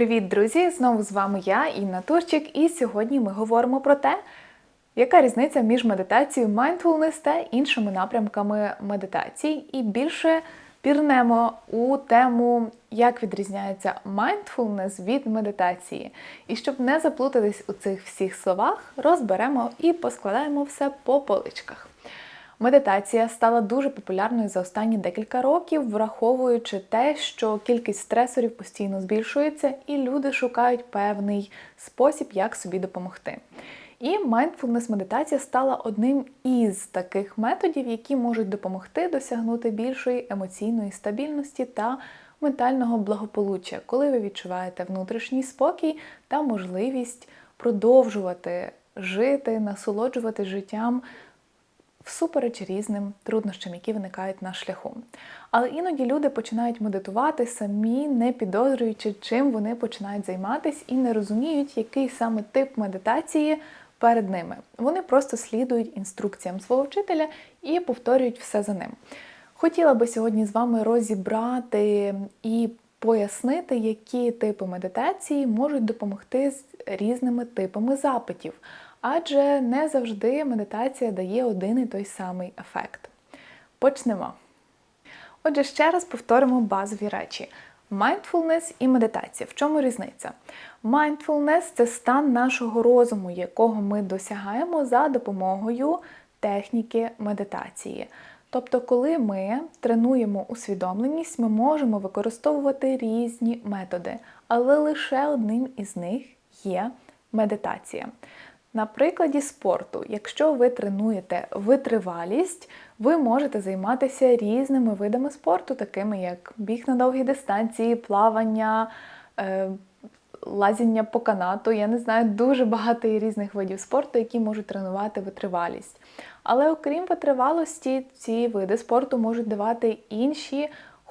Привіт, друзі! Знову з вами я, Інна Турчик, і сьогодні ми говоримо про те, яка різниця між медитацією mindfulness та іншими напрямками медитації. І більше пірнемо у тему, як відрізняється mindfulness від медитації. І щоб не заплутатись у цих всіх словах, розберемо і поскладаємо все по поличках. Медитація стала дуже популярною за останні декілька років, враховуючи те, що кількість стресорів постійно збільшується, і люди шукають певний спосіб, як собі допомогти. І mindfulness медитація стала одним із таких методів, які можуть допомогти досягнути більшої емоційної стабільності та ментального благополуччя, коли ви відчуваєте внутрішній спокій та можливість продовжувати жити, насолоджувати життям всупереч різним труднощам, які виникають на шляху. Але іноді люди починають медитувати самі, не підозрюючи, чим вони починають займатися, і не розуміють, який саме тип медитації перед ними. Вони просто слідують інструкціям свого вчителя і повторюють все за ним. Хотіла би сьогодні з вами розібрати і пояснити, які типи медитації можуть допомогти з різними типами запитів адже не завжди медитація дає один і той самий ефект. Почнемо. Отже, ще раз повторимо базові речі. Mindfulness і медитація. В чому різниця? Mindfulness це стан нашого розуму, якого ми досягаємо за допомогою техніки медитації. Тобто, коли ми тренуємо усвідомленість, ми можемо використовувати різні методи, але лише одним із них є медитація. На прикладі спорту, якщо ви тренуєте витривалість, ви можете займатися різними видами спорту, такими як біг на довгі дистанції, плавання, е, лазіння по канату. Я не знаю, дуже багато різних видів спорту, які можуть тренувати витривалість. Але окрім витривалості, ці види спорту можуть давати інші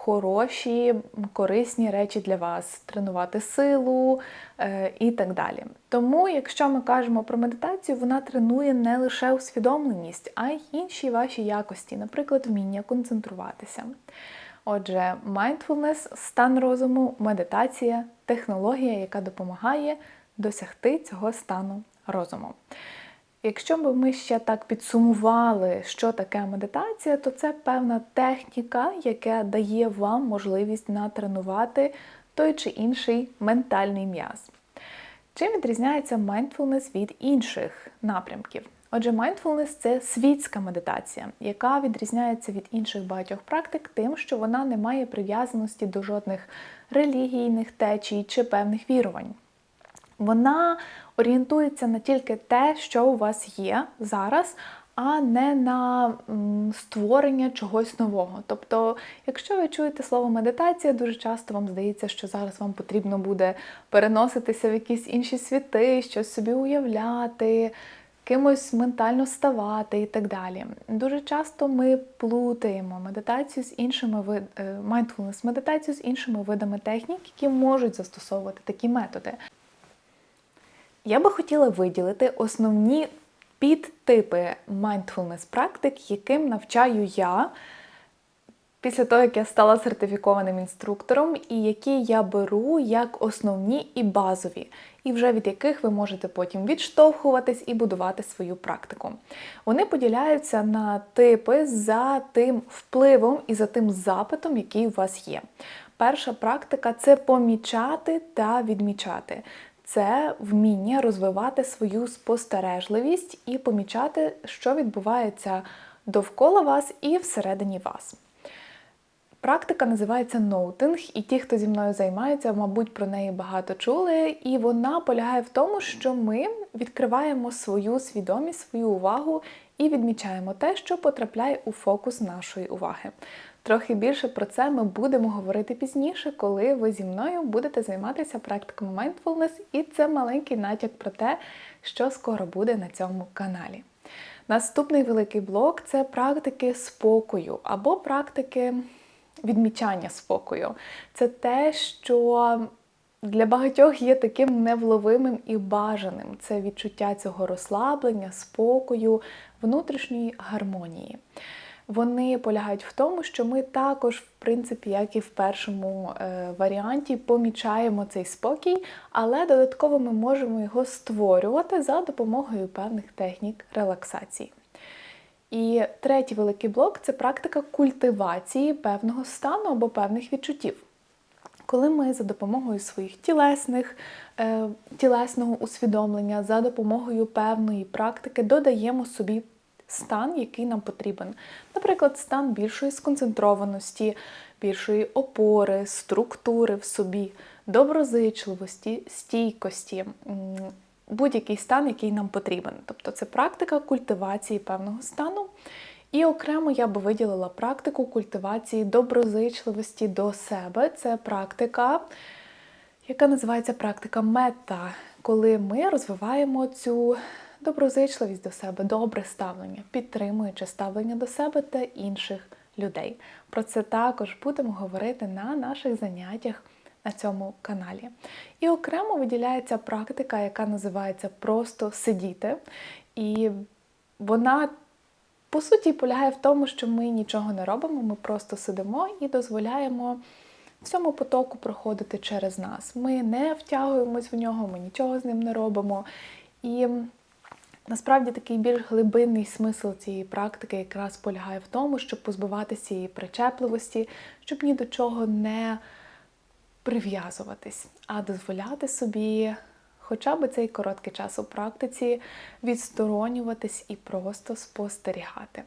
хороші, корисні речі для вас, тренувати силу е, і так далі. Тому, якщо ми кажемо про медитацію, вона тренує не лише усвідомленість, а й інші ваші якості, наприклад, вміння концентруватися. Отже, mindfulness – стан розуму, медитація, технологія, яка допомагає досягти цього стану розуму. Якщо б ми ще так підсумували, що таке медитація, то це певна техніка, яка дає вам можливість натренувати той чи інший ментальний м'яз. Чим відрізняється mindfulness від інших напрямків? Отже, mindfulness – це світська медитація, яка відрізняється від інших багатьох практик, тим, що вона не має прив'язаності до жодних релігійних течій чи певних вірувань. Вона орієнтується на тільки те, що у вас є зараз, а не на створення чогось нового. Тобто, якщо ви чуєте слово медитація, дуже часто вам здається, що зараз вам потрібно буде переноситися в якісь інші світи, щось собі уявляти. Кимось ментально ставати і так далі. Дуже часто ми плутаємо медитацію з іншими вид е, mindfulness медитацію з іншими видами технік, які можуть застосовувати такі методи. Я би хотіла виділити основні підтипи mindfulness практик, яким навчаю я після того, як я стала сертифікованим інструктором, і які я беру як основні і базові, і вже від яких ви можете потім відштовхуватись і будувати свою практику. Вони поділяються на типи за тим впливом і за тим запитом, який у вас є. Перша практика це помічати та відмічати це вміння розвивати свою спостережливість і помічати, що відбувається довкола вас і всередині вас. Практика називається ноутинг, і ті, хто зі мною займається, мабуть, про неї багато чули. І вона полягає в тому, що ми відкриваємо свою свідомість, свою увагу і відмічаємо те, що потрапляє у фокус нашої уваги. Трохи більше про це ми будемо говорити пізніше, коли ви зі мною будете займатися практиками mindfulness, і це маленький натяк про те, що скоро буде на цьому каналі. Наступний великий блок це практики спокою або практики відмічання спокою. Це те, що для багатьох є таким невловимим і бажаним. Це відчуття цього розслаблення, спокою, внутрішньої гармонії. Вони полягають в тому, що ми також, в принципі, як і в першому е, варіанті, помічаємо цей спокій, але додатково ми можемо його створювати за допомогою певних технік релаксації. І третій великий блок це практика культивації певного стану або певних відчуттів. Коли ми за допомогою своїх тілесних, е, тілесного усвідомлення, за допомогою певної практики додаємо собі стан, який нам потрібен. Наприклад, стан більшої сконцентрованості, більшої опори, структури в собі, доброзичливості, стійкості, будь-який стан, який нам потрібен. Тобто це практика культивації певного стану. І окремо я би виділила практику культивації доброзичливості до себе. Це практика, яка називається практика мета, коли ми розвиваємо цю доброзичливість до себе, добре ставлення, підтримуючи ставлення до себе та інших людей. Про це також будемо говорити на наших заняттях на цьому каналі. І окремо виділяється практика, яка називається просто сидіти. І вона по суті полягає в тому, що ми нічого не робимо, ми просто сидимо і дозволяємо всьому потоку проходити через нас. Ми не втягуємось в нього, ми нічого з ним не робимо. І насправді такий більш глибинний смисл цієї практики якраз полягає в тому, щоб позбуватися цієї причепливості, щоб ні до чого не прив'язуватись, а дозволяти собі хоча б цей короткий час у практиці відсторонюватись і просто спостерігати.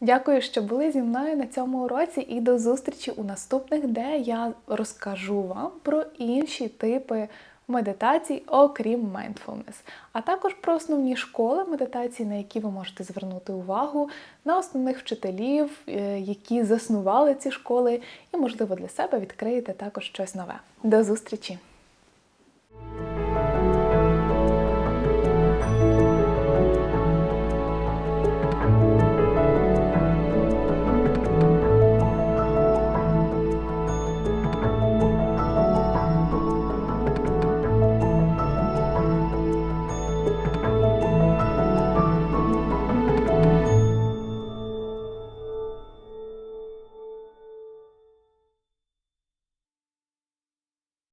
Дякую, що були зі мною на цьому уроці, і до зустрічі у наступних, де я розкажу вам про інші типи медитацій, окрім mindfulness, а також про основні школи медитації, на які ви можете звернути увагу, на основних вчителів, е, які заснували ці школи, і, можливо, для себе відкриєте також щось нове. До зустрічі!